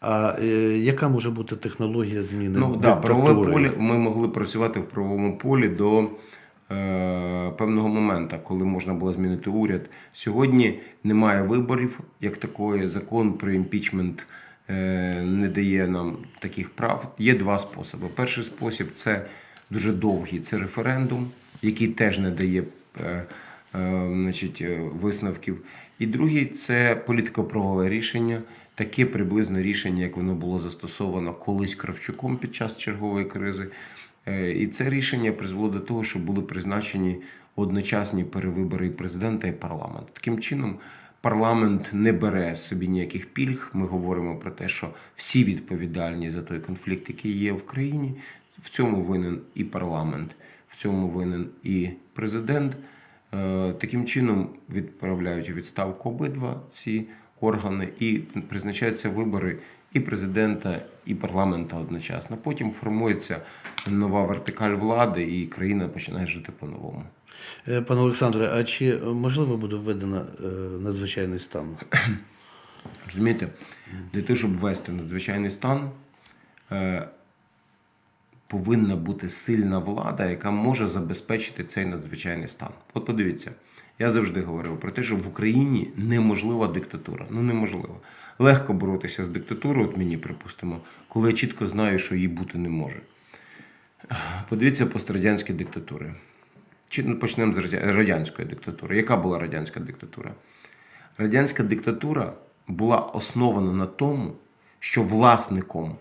А е, яка може бути технологія зміни? Ну да, правове поле. Ми могли працювати в правовому полі до е, певного моменту, коли можна було змінити уряд. Сьогодні немає виборів як такої. Закон про імпічмент е, не дає нам таких прав. Є два способи. Перший спосіб це дуже довгий, це референдум, який теж не дає. Е, значить, е, висновків. І другий це політико-правове рішення, таке приблизно рішення, як воно було застосовано колись Кравчуком під час чергової кризи. Е, І це рішення призвело до того, що були призначені одночасні перевибори і президента і парламенту. Таким чином, парламент не бере собі ніяких пільг. Ми говоримо про те, що всі відповідальні за той конфлікт, який є в країні. В цьому винен і парламент, в цьому винен і президент. Е, Таким чином відправляють у відставку обидва ці органи і призначаються вибори і президента, і парламента одночасно. Потім формується нова вертикаль влади, і країна починає жити по-новому. Е, Пане Олександре, а чи можливо буде введено е, надзвичайний стан? Розумієте, для того, щоб ввести надзвичайний стан, повинна бути сильна влада, яка може забезпечити цей надзвичайний стан. От подивіться, я завжди говорив про те, що в Україні неможлива диктатура. Ну неможливо. Легко боротися з диктатурою, от мені припустимо, коли я чітко знаю, що її бути не може. Подивіться пострадянські диктатури. Чи ну, почнемо з радянської диктатури. Яка була радянська диктатура? Радянська диктатура була основана на тому, що власником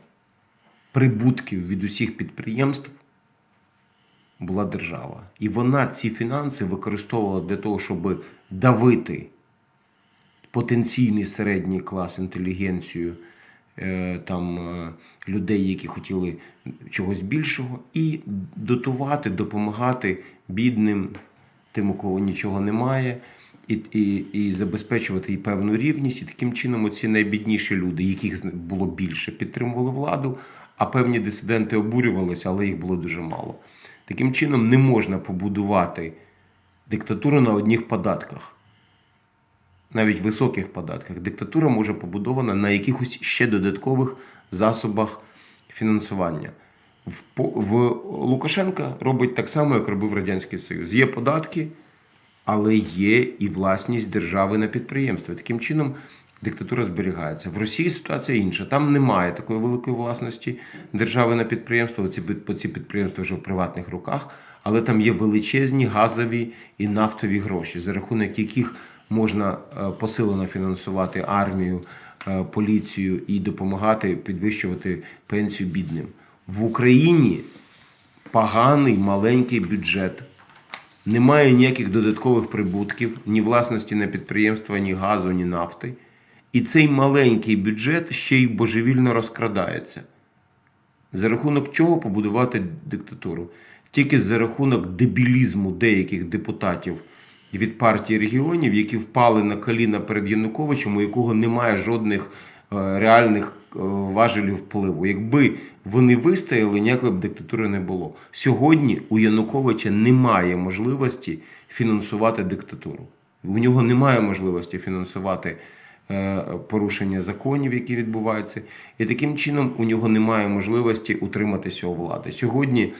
прибутків від усіх підприємств була держава. І вона ці фінанси використовувала для того, щоб давити потенційний середній клас, інтелігенцію е, там, е, людей, які хотіли чогось більшого, і дотувати, допомагати бідним, тим, у кого нічого немає, і, і, і забезпечувати і певну рівність. І таким чином оці найбідніші люди, яких було більше, підтримували владу, а певні дисиденти обурювалися, але їх було дуже мало. Таким чином не можна побудувати диктатуру на одних податках навіть високих податках. Диктатура може побудована на якихось ще додаткових засобах фінансування. В, в Лукашенка робить так само, як робив Радянський Союз. Є податки, але є і власність держави на підприємства. Таким чином, диктатура зберігається. В Росії ситуація інша. Там немає такої великої власності держави на підприємства. Оці, під- ці підприємства вже в приватних руках, але там є величезні газові і нафтові гроші, за рахунок яких можна е, посилено фінансувати армію, е, поліцію і допомагати підвищувати пенсію бідним. В Україні поганий маленький бюджет. Немає ніяких додаткових прибутків, ні власності на підприємства, ні газу, ні нафти. І цей маленький бюджет ще й божевільно розкрадається. За рахунок чого побудувати диктатуру? Тільки за рахунок дебілізму деяких депутатів від партії регіонів, які впали на коліна перед Януковичем, у якого немає жодних е, реальних е, важелів впливу. Якби вони вистояли, ніякої б диктатури не було. Сьогодні у Януковича немає можливості фінансувати диктатуру. У нього немає можливості фінансувати порушення законів, які відбуваються, і таким чином у нього немає можливості утриматися у влади. Сьогодні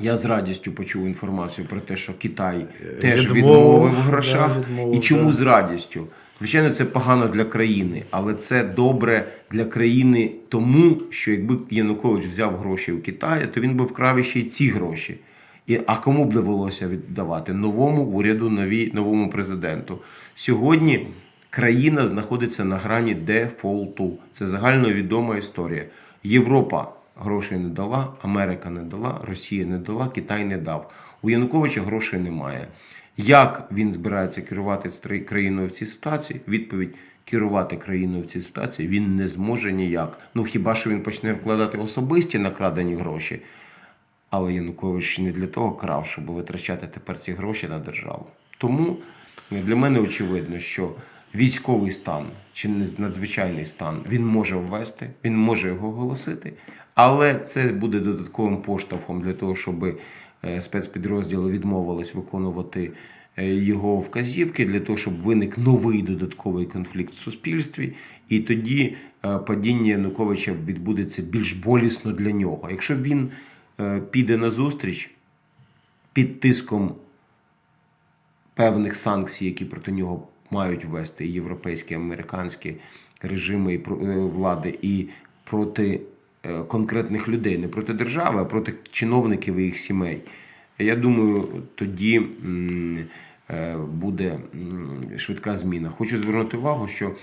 я з радістю почув інформацію про те, що Китай теж Відмовив, відмовив в грошах. да, відмовив, і чому да. з радістю? Звичайно, це погано для країни, але це добре для країни тому, що якби Янукович взяв гроші у Китаї, то він би вкрав ще й ці гроші. І, а кому б довелося віддавати? Новому уряду, нові, новому президенту. Сьогодні країна знаходиться на грані дефолту. Це загальновідома історія. Європа грошей не дала, Америка не дала, Росія не дала, Китай не дав. У Януковича грошей немає. Як він збирається керувати країною в цій ситуації? Відповідь: керувати країною в цій ситуації він не зможе ніяк. Ну хіба що він почне вкладати особисті накрадені гроші? Але Янукович не для того крав, щоб витрачати тепер ці гроші на державу. Тому для мене очевидно, що військовий стан чи надзвичайний стан він може ввести, він може його оголосити, але це буде додатковим поштовхом для того, щоб е, спецпідрозділи відмовились виконувати е, його вказівки для того, щоб виник новий додатковий конфлікт в суспільстві, і тоді е, падіння Януковича відбудеться більш болісно для нього. Якщо він піде на зустріч під тиском певних санкцій, які проти нього мають ввести і європейські, і американські режими і е, влади, і проти е, конкретних людей, не проти держави, а проти чиновників і їх сімей. Я думаю, тоді е, буде швидка зміна. Хочу звернути увагу, що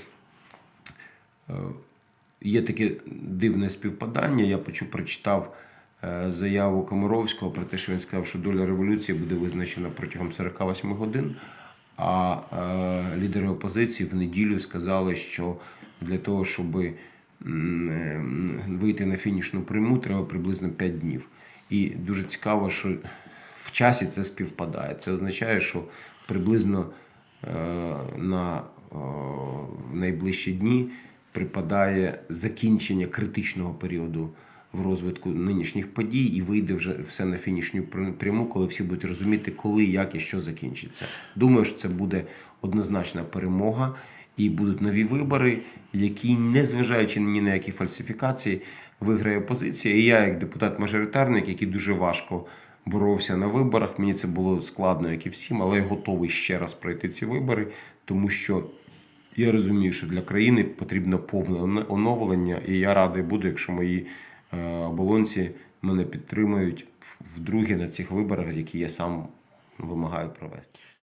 є таке дивне співпадання. Я почув, прочитав заяву Комаровського про те, що він сказав, що доля революції буде визначена протягом 48 годин. А е, лідери опозиції в неділю сказали, що для того, щоб е, вийти на фінішну пряму, треба приблизно 5 днів. І дуже цікаво, що в часі це співпадає. Це означає, що приблизно е, на е, найближчі дні припадає закінчення критичного періоду в розвитку нинішніх подій, і вийде вже все на фінішню пр- пряму, коли всі будуть розуміти, коли, як і що закінчиться. Думаю, що це буде однозначна перемога. І будуть нові вибори, які, незважаючи ні на які фальсифікації, виграє опозиція. І я, як депутат-мажоритарник, який дуже важко боровся на виборах, мені це було складно, як і всім, але я готовий ще раз пройти ці вибори, тому що я розумію, що для країни потрібно повне оновлення, і я радий буду, якщо мої оболонці мене підтримують вдруге на цих виборах, які я сам вимагаю провести.